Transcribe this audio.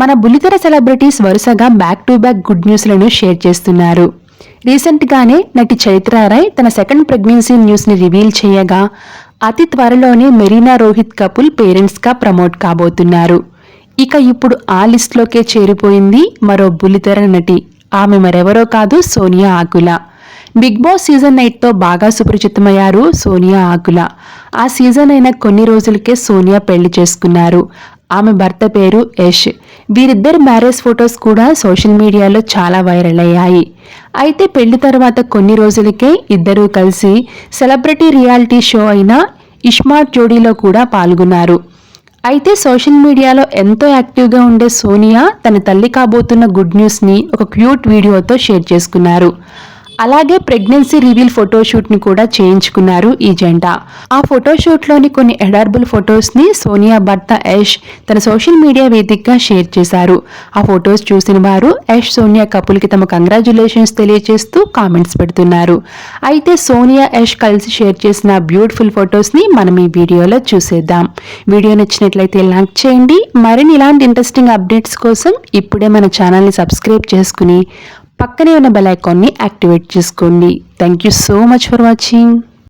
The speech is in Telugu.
మన బుల్లితెర సెలబ్రిటీస్ వరుసగా బ్యాక్ టు బ్యాక్ గుడ్ న్యూస్లను షేర్ చేస్తున్నారు. రీసెంట్గానే నటి చైత్ర రాయ్ తన సెకండ్ ప్రెగ్నెన్సీ న్యూస్ని రివీల్ చేయగా అతి త్వరలోనే మెరీనా రోహిత్ కపుల్ పేరెంట్స్గా ప్రమోట్ కాబోతున్నారు. ఇక ఇప్పుడు ఆ లిస్ట్లోకే చేరిపోయింది మరో బుల్లితెర నటి. ఆమె మరెవరో కాదు Sonia Akula. Bigg Boss season నైట్తో బాగా సుపరిచితమయ్యారు సోనియా ఆకుల. ఆ సీజన్ అయిన కొన్ని రోజులకే సోనియా పెళ్ళి చేసుకున్నారు. ఆమె భర్త పేరు యష్. వీరిద్దరి మ్యారేజ్ ఫొటోస్ కూడా సోషల్ మీడియాలో చాలా వైరల్ అయ్యాయి. అయితే పెళ్ళి తర్వాత కొన్ని రోజులకే ఇద్దరూ కలిసి సెలబ్రిటీ రియాలిటీ షో అయిన ఇష్మార్ట్ జోడీలో కూడా పాల్గొన్నారు. అయితే సోషల్ మీడియాలో ఎంతో యాక్టివ్గా ఉండే సోనియా తన తల్లి కాబోతున్న గుడ్ న్యూస్ని ఒక క్యూట్ వీడియోతో షేర్ చేసుకున్నారు. అలాగే ప్రెగ్నెన్సీ రివీల్ ఫోటోషూట్ని కూడా చేయించుకున్నారు ఈ జంట ఆ ఫోటోషూట్లోని కొన్ని ఎడార్బుల్ ఫొటోస్ని సోనియా భర్త యష్ తన సోషల్ మీడియా వేదికగా షేర్ చేశారు. ఆ ఫొటోస్ చూసిన వారు యష్ సోనియా కపుల్కి తమ కంగ్రాచులేషన్స్ తెలియజేస్తూ కామెంట్స్ పెడుతున్నారు. అయితే సోనియా యష్ కలిసి షేర్ చేసిన బ్యూటిఫుల్ ఫొటోస్ని మనం ఈ వీడియోలో చూసేద్దాం. వీడియో నచ్చినట్లయితే లైక్ చేయండి. మరిన్ని ఇలాంటి ఇంట్రెస్టింగ్ అప్డేట్స్ కోసం ఇప్పుడే మన ఛానల్ని సబ్స్క్రైబ్ చేసుకుని పక్కనే ఉన్న బెల్ ఐకాన్ని యాక్టివేట్ చేసుకోండి. Thank you so much for watching